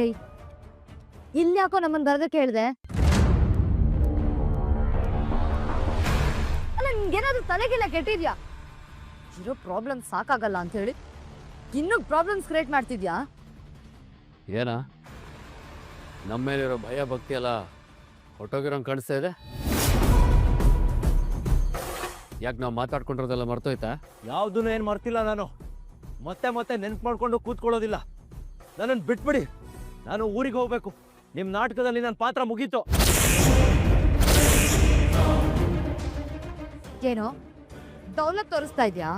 ಏಯ್ ಇಲ್ಲಿ ಯಾಕೋ ನಮ್ಮನ್ ಬರೋದಕ್ಕೆ ಹೇಳ್ದೆ ಅಲ್ಲ ನಿನ್ಗೇನಾದ್ರೂ ತಲೆಗಿಲ್ಲ ಕೆಟ್ಟಿದ್ಯಾ? ಇರೋ ಪ್ರಾಬ್ಲಮ್ ಸಾಕಾಗಲ್ಲ ಅಂತ ಹೇಳಿ ಇನ್ನೂ ಪ್ರಾಬ್ಲಮ್ಸ್ ಕ್ರಿಯೇಟ್ ಮಾಡ್ತಿದ್ಯಾ? ಏನ? ನಮ್ಮ ಮೇಲಿರೋ ಭಯ ಭಕ್ತಿ ಎಲ್ಲ ಹೊಟ್ಟೋಗಿರೋಂಗೆ ಕಾಣಿಸ್ತಾ ಇದೆ? ಯಾಕೆ ನಾವು ಮಾತಾಡ್ಕೊಂಡಿರೋದೆಲ್ಲ ಮರ್ತೋಯ್ತಾ? ಯಾವುದನ್ನು ಏನು ಮರ್ತಿಲ್ಲ ನಾನು. ಮತ್ತೆ ಮತ್ತೆ ನೆನ್ಪು ಮಾಡ್ಕೊಂಡು ಕೂತ್ಕೊಳ್ಳೋದಿಲ್ಲ. ನನ್ನನ್ನು ಬಿಟ್ಬಿಡಿ. ನಾನು ಊರಿಗೆ ಹೋಗ್ಬೇಕು. ನಿಮ್ಮ ನಾಟಕದಲ್ಲಿ ನನ್ನ ಪಾತ್ರ ಮುಗೀತು. ಏನೋ? ದೌಲತ್ ತೋರಿಸ್ತಾ ಇದೆಯಾ?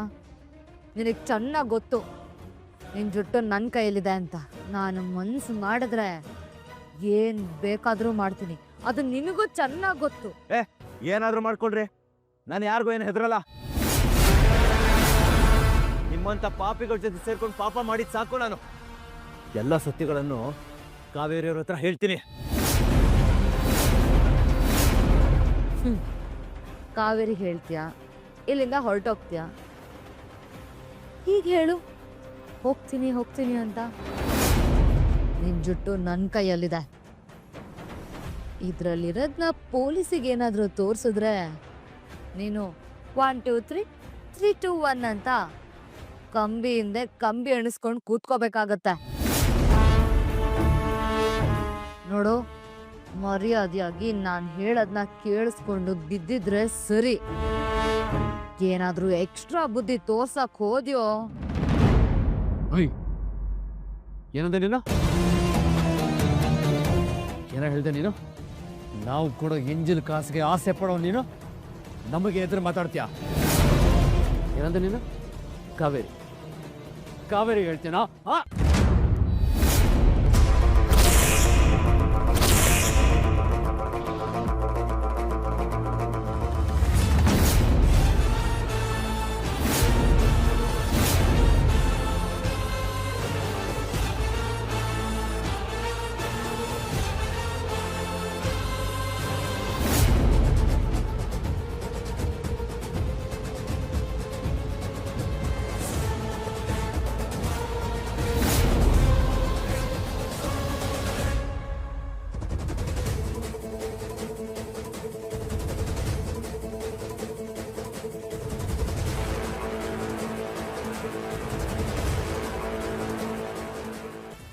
ನಿನಗೆ ಚೆನ್ನಾಗಿ ಗೊತ್ತು. ನಿನ್ನ ಜುಟ್ಟು ನನ್ನ ಕೈಯಲ್ಲಿದೆ ಅಂತ. ನಾನು ಮನ್ಸು ಮಾಡಿದ್ರೆ ಏನು ಬೇಕಾದರೂ ಮಾಡ್ತೀನಿ. ಅದು ನಿನಗೂ ಚೆನ್ನಾಗಿ ಗೊತ್ತು. ಏ ಏನಾದರೂ ಮಾಡ್ಕೊಳ್ರಿ. ನಾನು ಯಾರಿಗೂ ಏನು ಹೆದರಲ್ಲ. ನಿಮ್ಮಂಥ ಪಾಪಿಗಳ ಜೊತೆ ಸೇರ್ಕೊಂಡು ಪಾಪ ಮಾಡಿದ್ದು ಸಾಕು ನಾನು. ಎಲ್ಲ ಸತ್ಯಗಳನ್ನು ಕಾವೇರಿಯವ್ರ ಹತ್ರ ಹೇಳ್ತೀನಿ. ಕಾವೇರಿ ಹೇಳ್ತೀಯ? ಇಲ್ಲಿಂದ ಹೊರಟೋಗ್ತೀಯ? ಹೀಗೆ ಹೇಳು. ಹೋಗ್ತೀನಿ ಹೋಗ್ತೀನಿ ಅಂತ. ನಿನ್ ಜುಟ್ಟು ನನ್ನ ಕೈಯಲ್ಲಿದೆ. ಇದ್ರಲ್ಲಿರೋದ್ನ ಪೊಲೀಸಿಗೆ ಏನಾದರೂ ತೋರಿಸಿದ್ರೆ ನೀನು one two three three two one ಅಂತ. ಕಂಬಿ ಹಿಂದೆ ಕಂಬಿ ಎಣಿಸ್ಕೊಂಡು ಕೂತ್ಕೋಬೇಕಾಗತ್ತೆ. ನೋಡು, ಮರ್ಯಾದೆಯಾಗಿ ನಾನು ಹೇಳೋದನ್ನ ಕೇಳಿಸ್ಕೊಂಡು ಬಿದ್ದಿದ್ರೆ ಸರಿ. ಏನಾದ್ರೂ ಎಕ್ಸ್ಟ್ರಾ ಬುದ್ಧಿ ತೋರ್ಸಕ್ ಹೋದ್ಯೋ? ಏನಂದೆ ನೀನು? ಏನ ಹೇಳ್ದೆ ನೀನು? ನಾವು ಕೊಡೋ ಎಂಜಿಲ್ ಕಾಸಿಗೆ ಆಸೆ ಪಡೋ ನೀನು? ನಮಗೆ ಎದುರು ಮಾತಾಡ್ತೀಯ? ಏನಂದೆ ನೀನು? ಕಾವೇರಿ. ಕಾವೇರಿ ಹೇಳ್ತೀನಾ?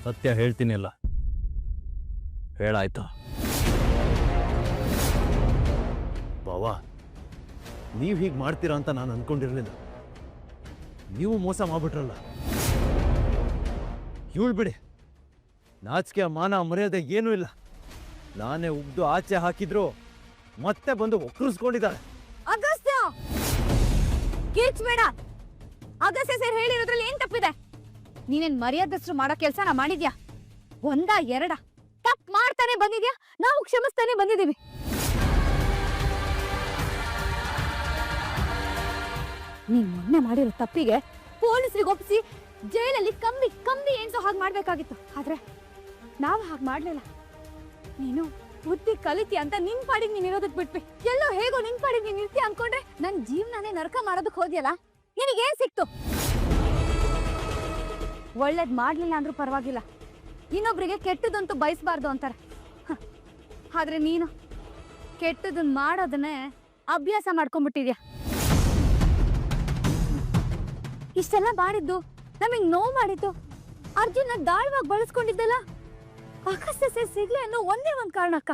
ಸತ್ಯ ಹೇಳ್ತೀನಿಲ್ಲ. ಹೇಳಾಯ್ತು? ಬಾವಾ ನೀವು ಹೀಗೆ ಮಾಡ್ತೀರಾ ಅಂತ ನಾನು ಅಂದ್ಕೊಂಡಿರಲಿಲ್ಲ ನೀವು ಮೋಸ ಮಾಡ್ಬಿಟ್ರಲ್ಲ. ಇವಳು ಬಿಡಿ. ನಾಚಿಕೆ ಮಾನ ಮರ್ಯಾದೆ ಏನೂ ಇಲ್ಲ. ನಾನೇ ಉಗ್ದು ಆಚೆ ಹಾಕಿದ್ರು ಮತ್ತೆ ಬಂದು ಒಕ್ಕರಿಸ್ಕೊಂಡಿದ್ದಾಳೆ ಅಗಸ್ತ್ಯ! ಕಿರ್ಚ್ಬೇಡ ಅಗಸ್ತ್ಯ ಸರ್ ಹೇಳಿರೋದ್ರಲ್ಲಿ ಏನ್ ತಪ್ಪಿದೆ? ನೀನೇನ್ ಮರ್ಯಾದಸ್ರು ಮಾಡೋ ಕೆಲಸ ನಾ ಮಾಡಿದ್ಯಾ? ಒಂದ, ಎರಡ. ತಪ್ಪು ಮಾಡ್ತಾನೆ ಬಂದಿದ್ಯಾ? ನಾವು ಕ್ಷಮಿಸ್ತಾನೆ ಬಂದಿದ್ದೀವಿ. ನೀನ್ ಮೊನ್ನೆ ಮಾಡಿರೋ ತಪ್ಪಿಗೆ ಪೊಲೀಸರಿಗೆ ಒಪ್ಪಿಸಿ ಜೈಲಲ್ಲಿ ಕಂಬಿ ಕಂಬಿ ಏನ್ಸೋ ಹಾಗೆ ಮಾಡ್ಬೇಕಾಗಿತ್ತು. ಆದ್ರೆ ನಾವು ಹಾಗೆ ಮಾಡ್ಲಿಲ್ಲ. ನೀನು ಬುದ್ಧಿ ಕಲಿತಿ ಅಂತ ನಿನ್ ಪಾಡಿಗೆ ನೀನ್ ಇರೋದಕ್ ಬಿಟ್ವಿ. ಎಲ್ಲೋ ಹೇಗೋ ನಿನ್ ಪಾಡಿಗೆ ನೀನ್ ಇರ್ತೀಯ ಅನ್ಕೊಂಡ್ರೆ ನನ್ ಜೀವನನೇ ನರಕ ಮಾಡೋದಕ್ ಹೋದ್ಯಲ್ಲ? ನಿನಗೇನ್ ಸಿಕ್ತು? ಒಳ್ಳೇದ್ ಮಾಡ್ಲಿಲ್ಲ ಅಂದ್ರೂ ಪರವಾಗಿಲ್ಲ. ಇನ್ನೊಬ್ರಿಗೆ ಕೆಟ್ಟದಂತೂ ಬಯಸ್ಬಾರ್ದು ಅಂತಾರೆ. ಆದ್ರೆ ನೀನು ಕೆಟ್ಟದನ್ ಮಾಡೋದನ್ನೇ ಅಭ್ಯಾಸ ಮಾಡ್ಕೊಂಡ್ಬಿಟ್ಟಿದ್ಯಾ? ಇಷ್ಟೆಲ್ಲ ಮಾಡಿದ್ದು ನಮಗ್ ನೋವು ಮಾಡಿದ್ದು? ಅರ್ಜುನ ದಾಳವಾಗಿ ಬಳಸ್ಕೊಂಡಿದ್ದಲ್ಲ? ಅಕಸ್ಮಾತ್ ಸಿಗ್ಲಿ ಅನ್ನೋ ಒಂದೇ ಒಂದ್ ಕಾರಣಕ್ಕ?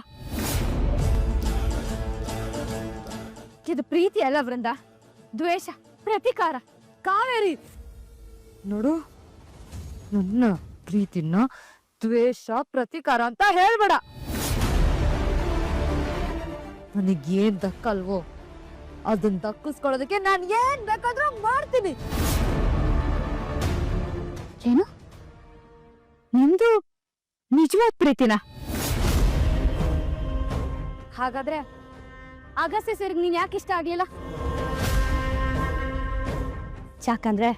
ಇದು ಪ್ರೀತಿ ಅಲ್ಲ ವೃಂದ. ದ್ವೇಷ, ಪ್ರತಿಕಾರ, ಕಾವೇರಿ. ನೋಡು ನನ್ನ ಪ್ರೀತಿನ ದ್ವೇಷ ಪ್ರತಿಕಾರ ಅಂತ ಹೇಳ್ಬೇಡ. ನನಗೇನ್ ದಕ್ಕಲ್ವೋ ಅದನ್ನ ದಕ್ಕಿಸ್ಕೊಳ್ಳೋದಕ್ಕೆ ನಾನು ಏನ್ ಬೇಕಾದ್ರೂ ಮಾಡ್ತೀನಿ. ಏನು? ನಿಂದು ನಿಜವಾದ ಪ್ರೀತಿನ? ಹಾಗಾದ್ರೆ ಅಗಸ್ತ್ಯ ಸರಿಗೆ ನೀನ್ ಯಾಕೆ ಇಷ್ಟ ಆಗ್ಲಿಲ್ಲ? ಯಾಕಂದ್ರೆ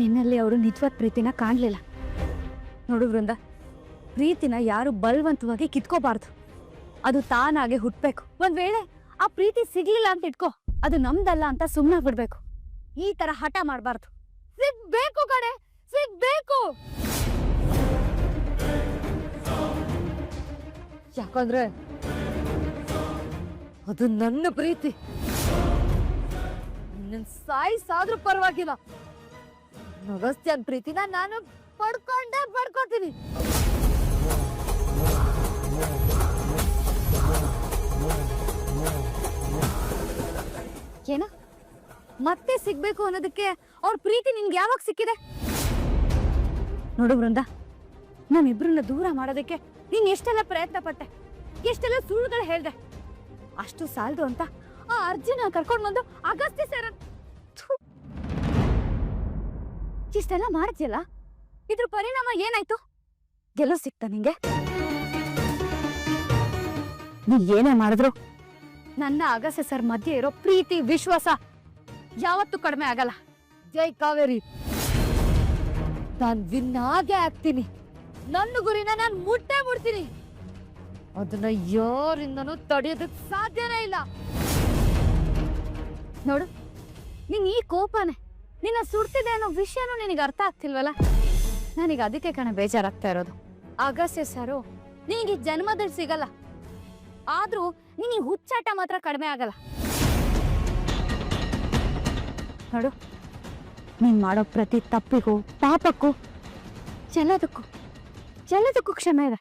ನಿನ್ನಲ್ಲಿ ಅವರು ನಿಜವಾದ ಪ್ರೀತಿನ ಕಾಣ್ಲಿಲ್ಲ. ನೋಡು ವೃಂದ, ಪ್ರೀತಿನ ಯಾರು ಬಲವಂತವಾಗಿ ಕಿತ್ಕೋಬಾರ್ದು. ಅದು ತಾನಾಗೆ ಹುಟ್ಟಬೇಕು ಒಂದ್ ವೇಳೆ ಆ ಪ್ರೀತಿ ಸಿಗ್ಲಿಲ್ಲ ಅಂತ ಇಟ್ಕೋ, ಅದು ನಮ್ದಲ್ಲ ಅಂತ ಸುಮ್ಮನೆ ಬಿಡ್ಬೇಕು ಈ ತರ ಹಠ ಮಾಡಬಾರ್ದು. ಸಿಗ್ಬೇಕು ಕಡೆ ಸಿಗ್ಬೇಕು. ಯಾಕಂದ್ರೆ ಅದು ನನ್ನ ಪ್ರೀತಿ. ಸಾಯಿಸಾದ್ರೂ ಪರವಾಗಿಲ್ಲ. ಅಗಸ್ತ್ಯನ್ ಪ್ರೀತಿನ ನಾನು ಪಡ್ಕೊಂಡೇ, ಪಡ್ಕೋತೀನಿ. ಏನ? ಮತ್ತೆ ಸಿಗ್ಬೇಕು ಅನ್ನೋದಕ್ಕೆ ಅವ್ರ ಪ್ರೀತಿ ನಿನ್ಗೆ ಯಾವಾಗ ಸಿಕ್ಕಿದೆ? ನೋಡು ಬೃಂದ ನಮ್ಮಿಬ್ರನ್ನ ದೂರ ಮಾಡೋದಕ್ಕೆ ನೀನ್ ಎಷ್ಟೆಲ್ಲ ಪ್ರಯತ್ನ ಪಟ್ಟೆ, ಎಷ್ಟೆಲ್ಲ ಸುಳ್ಳುಗಳು ಹೇಳ್ದೆ, ಅಷ್ಟು ಸಾಲದು ಅಂತ ಆ ಅರ್ಜಿನ ಕರ್ಕೊಂಡು ಬಂದು ಅಗಸ್ತಿ ಸರ್ ಇಷ್ಟೆಲ್ಲ ಮಾಡಿದ್ಯಲ್ಲ? ಇದ್ರ ಪರಿಣಾಮ ಏನಾಯ್ತು? ಗೆಲುವು ಸಿಕ್ತ ನಿಂಗೆ? ನೀ ಏನೇ ಮಾಡಿದ್ರು? ನನ್ನ ಅಗಸೆ ಸರ್ ಮಧ್ಯೆ ಇರೋ ಪ್ರೀತಿ, ವಿಶ್ವಾಸ ಯಾವತ್ತೂ ಕಡಿಮೆ ಆಗಲ್ಲ. ಜೈ ಕಾವೇರಿ. ನಾನ್ ವಿನ್ ಆಗೇ ಆಗ್ತೀನಿ. ನನ್ನ ಗುರಿನ ನಾನು ಮುಟ್ಟೆ ಮುಡ್ತೀನಿ ಅದನ್ನ ಯಾರಿಂದನೂ ತಡೆಯೋದಕ್ ಸಾಧ್ಯನೇ ಇಲ್ಲ. ನೋಡು, ನಿನ್ ಈ ಕೋಪನೆ ನಿನ್ನ ಸುಡ್ತಿದೆ ಅನ್ನೋ ವಿಷಯನೂ ನಿನಗೆ ಅರ್ಥ ಆಗ್ತಿಲ್ವಲ್ಲ? ನನಗೆ ಅದಕ್ಕೆ ಕಣ ಬೇಜಾರಾಗ್ತಾ ಇರೋದು. ಅಗಸ್ಯ ಸರು, ನಿನಗೆ ಜನ್ಮದಲ್ಲಿ ಸಿಗಲ್ಲ. ಆದ್ರೂ ನಿನಗೆ ಹುಚ್ಚಾಟ ಮಾತ್ರ ಕಡಿಮೆ ಆಗಲ್ಲ. ನೋಡು, ನೀನ್ ಮಾಡೋ ಪ್ರತಿ ತಪ್ಪಿಗೂ, ಪಾಪಕ್ಕೂ, ಚೆಲ್ಲದಕ್ಕೂ ಚೆಲ್ಲದಕ್ಕೂ ಕ್ಷಮೆ ಇದೆ.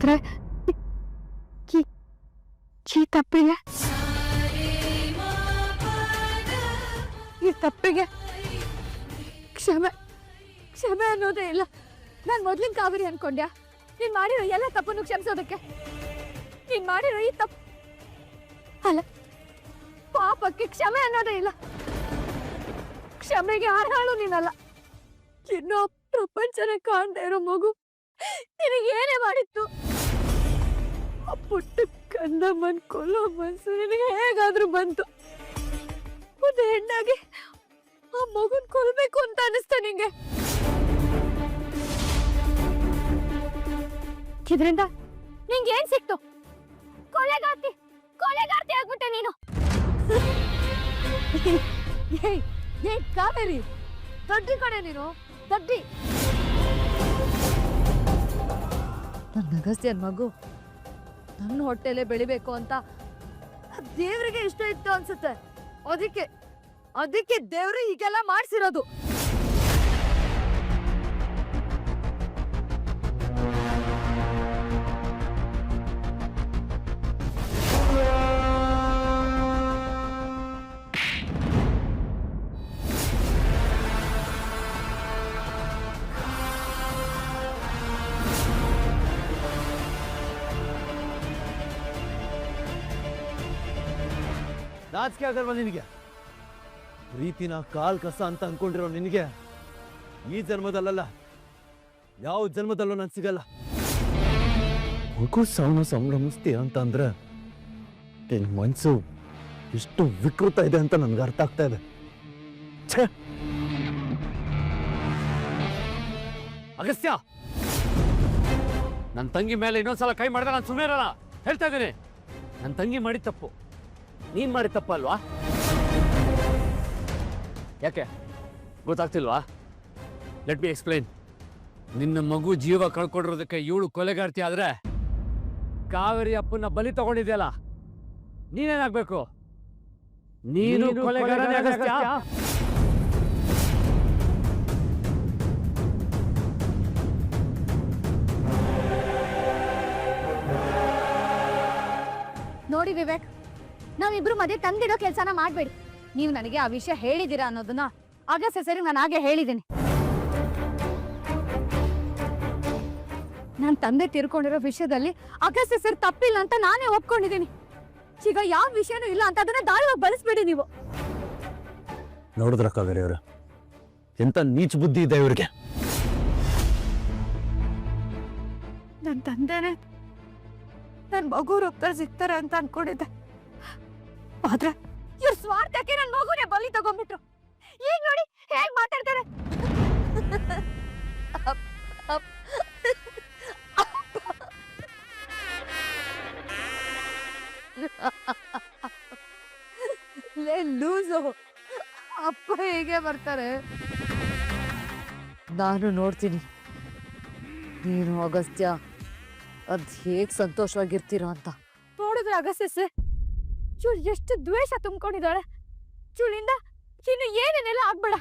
ಆದ್ರೆ ಈ- ತಪ್ಪಿಗೆ ಈ ತಪ್ಪಿಗೆ ಕ್ಷಮೆ ಕ್ಷಮೆ ಅನ್ನೋದೇ ಇಲ್ಲ. ನಾನು ಮೊದ್ಲಿನ ಕಾವೇರಿ ಅನ್ಕೊಂಡ್ಯಾ? ನೀನ್ ಮಾಡಿರೋ ಎಲ್ಲ ತಪ್ಪನ್ನು ಕ್ಷಮಿಸೋದಕ್ಕೆ? ನೀನ್ ಮಾಡಿರೋ ಈ ತಪ್ಪು ಅಲ್ಲ, ಪಾಪಕ್ಕೆ ಕ್ಷಮೆ ಅನ್ನೋದೇ ಇಲ್ಲ. ಕ್ಷಮೆಗೆ ಅರ್ಹಳು ನೀನಲ್ಲ. ಇನ್ನೂ ಪ್ರಪಂಚನ ಕಾಣ್ದೇ ಇರೋ ಮಗು ನಿನಗೇನೇ ಮಾಡಿತ್ತು ಪುಟ್ಟ ಕಂದಮ್ಮನ್ ಕೊಲ್ಲೋ ಮನ್ಸು ನನಗೆ ಹೇಗಾದ್ರೂ ಬಂತು. ಒಂದು ಹೆಣ್ಣಾಗಿ ಆ ಮಗುನ್ ಕೊಲ್ಬೇಕು ಅಂತ ಅನಿಸ್ತಾ ನಿಂಗೆ. ಇದರಿಂದ ನಿಂಗೆ ಏನ್ ಸಿಕ್ತು? ಕೊಲೆಗಾರ್ತಿ ಕೊಲೆಗಾರ್ತಿ ಆಗ್ಬಿಟ್ಟೆ ನೀನು. ಏಯ್ ಏಯ್, ಕಾವೇರಿ, ದೊಡ್ಡಿ ಕಡೆ ನೀನು, ದೊಡ್ಡಿ. ನನ್ನ ಅಗಸ್ತ್ಯನ್ ಮಗು ನನ್ನ ಹೊಟ್ಟೆಲೆ ಬೆಳಿಬೇಕು ಅಂತ ದೇವರಿಗೆ ಇಷ್ಟ ಇತ್ತು ಅನ್ಸುತ್ತೆ. ಅದಕ್ಕೆ ಅದಕ್ಕೆ ದೇವ್ರು ಹೀಗೆಲ್ಲ ಮಾಡ್ಸಿರೋದು. ನಾಚಿಕೆ ಆಗಲ್ವಾ ನಿನಗೆ. ಪ್ರೀತಿನ ಕಾಲ್ ಕಸ ಅಂತ ಅನ್ಕೊಂಡಿರೋ ನಿನಗೆ. ಈ ಜನ್ಮದಲ್ಲಲ್ಲ ಯಾವ ಜನ್ಮದಲ್ಲೂ ನಾನು ಸಿಗಲ್ಲ. ಮಗು ಸಾವನ್ನ ಸಂಭ್ರಮಿಸ್ತೀಯ ಅಂತ ಅಂದ್ರೆ ನಿನ್ ಮನ್ಸು ಎಷ್ಟು ವಿಕೃತ ಇದೆ ಅಂತ ನನ್ಗೆ ಅರ್ಥ ಆಗ್ತಾ ಇದೆ. ಛೇ! ಅಗಸ್ತ್ಯ! ನನ್ನ ತಂಗಿ ಮೇಲೆ ಇನ್ನೊಂದ್ಸಲ ಕೈ ಮಾಡಿದ್ರೆ ನಾನು ಸುಮ್ಮನೆ ಇರಲ್ಲ. ಹೇಳ್ತಾ ಇದ್ದೀನಿ. ನನ್ನ ತಂಗಿ ಮಾಡಿದ ತಪ್ಪು. ನೀನ್ ಮಾಡಿದ ತಪ್ಪಲ್ವಾ? ಯಾಕೆ? ಗೊತ್ತಾಗ್ತಿಲ್ವಾ? ಲೆಟ್ ಬಿ ಎಕ್ಸ್ಪ್ಲೈನ್ ನಿನ್ನ ಮಗು ಜೀವ ಕಳ್ಕೊಂಡಿರೋದಕ್ಕೆ ಇವಳು ಕೊಲೆಗಾರ್ತಿ ಆದ್ರೆ ಕಾವೇರಿ ಅಪ್ಪನ ಬಲಿ ತಗೊಂಡಿದ್ಯಲ್ಲ ನೀನೇನಾಗ್ಬೇಕು? ನೀನು ಕೊಲೆಗಾರನೇ ಅಗಸ್ತ್ಯ ನೋಡಿ ವಿವೇಕ್ ನಾವಿಬ್ರು ಮಧ್ಯೆ ತಂದಿಡೋ ಕೆಲಸನ ಮಾಡ್ಬೇಡಿ. ನೀವು ನನಗೆ ಆ ವಿಷಯ ಹೇಳಿದ್ದೀರಾ ಅನ್ನೋದನ್ನ ಆಗಸ್ಟ್ ಸರಿ ನಾನು ಹಾಗೆ ಹೇಳಿದ್ದೀನಿ. ನನ್ನ ತಂದೆ ತಿರ್ಕೊಂಡಿರೋ ವಿಷಯದಲ್ಲಿ ಅಗಸ್ತ್ಯ ಸರ್ ತಪ್ಪಿಲ್ಲ ಅಂತ ನಾನೇ ಒಪ್ಕೊಂಡಿದ್ದೀನಿ. ಈಗ ಯಾವ ವಿಷಯನೂ ಇಲ್ಲ ಅಂತ ಅದನ್ನ ದಾಳವಾಗಿ ಬಳಸ್ಬೇಡಿ ನೀವು. ನೋಡಿದ್ರ ಕಾವೇರಿ ಇವರು ಎಂತ ನೀಚ ಬುದ್ಧಿ ಇದೆ ಇವ್ರಿಗೆ? ನನ್ನ ತಂದೆನೆ ನನ್ನ ಮಗು ರೊಕ್ಕ ಸಿಗ್ತಾರೆ ಅಂತ ಅನ್ಕೊಂಡಿದ್ದೆ. ಆದ್ರೆ ಇವ್ರ ಸ್ವಾರ್ಥಕ್ಕೆ ನನ್ ಮಗುನೇ ಬಲಿ ತಗೊಂಡ್ಬಿಟ್ರು. ಈಗ ನೋಡಿ ಹೇಗ್ ಮಾತಾಡ್ತಾರೆ. ಲೇ ಲೂಸು, ಅಪ್ಪ ಹೇಗೆ ಬರ್ತಾರೆ. ನಾನು ನೋಡ್ತೀನಿ. ನೀನು ಅಗಸ್ತ್ಯ, ಅದ್ ಹೇಗ್ ಸಂತೋಷವಾಗಿರ್ತೀರೋ ಅಂತ. ನೋಡಿದ್ರೆ ಅಗಸ್ತ್ಯ ಸರ್. ಚೂರ್ ಎಷ್ಟು ದ್ವೇಷ ತುಂಬಿಕೊಂಡಿದ್ದಾಳೆ. ಚೂಳಿಂದ ಇನ್ನು ಏನೇನೆಲ್ಲ ಆಗ್ಬೇಡ.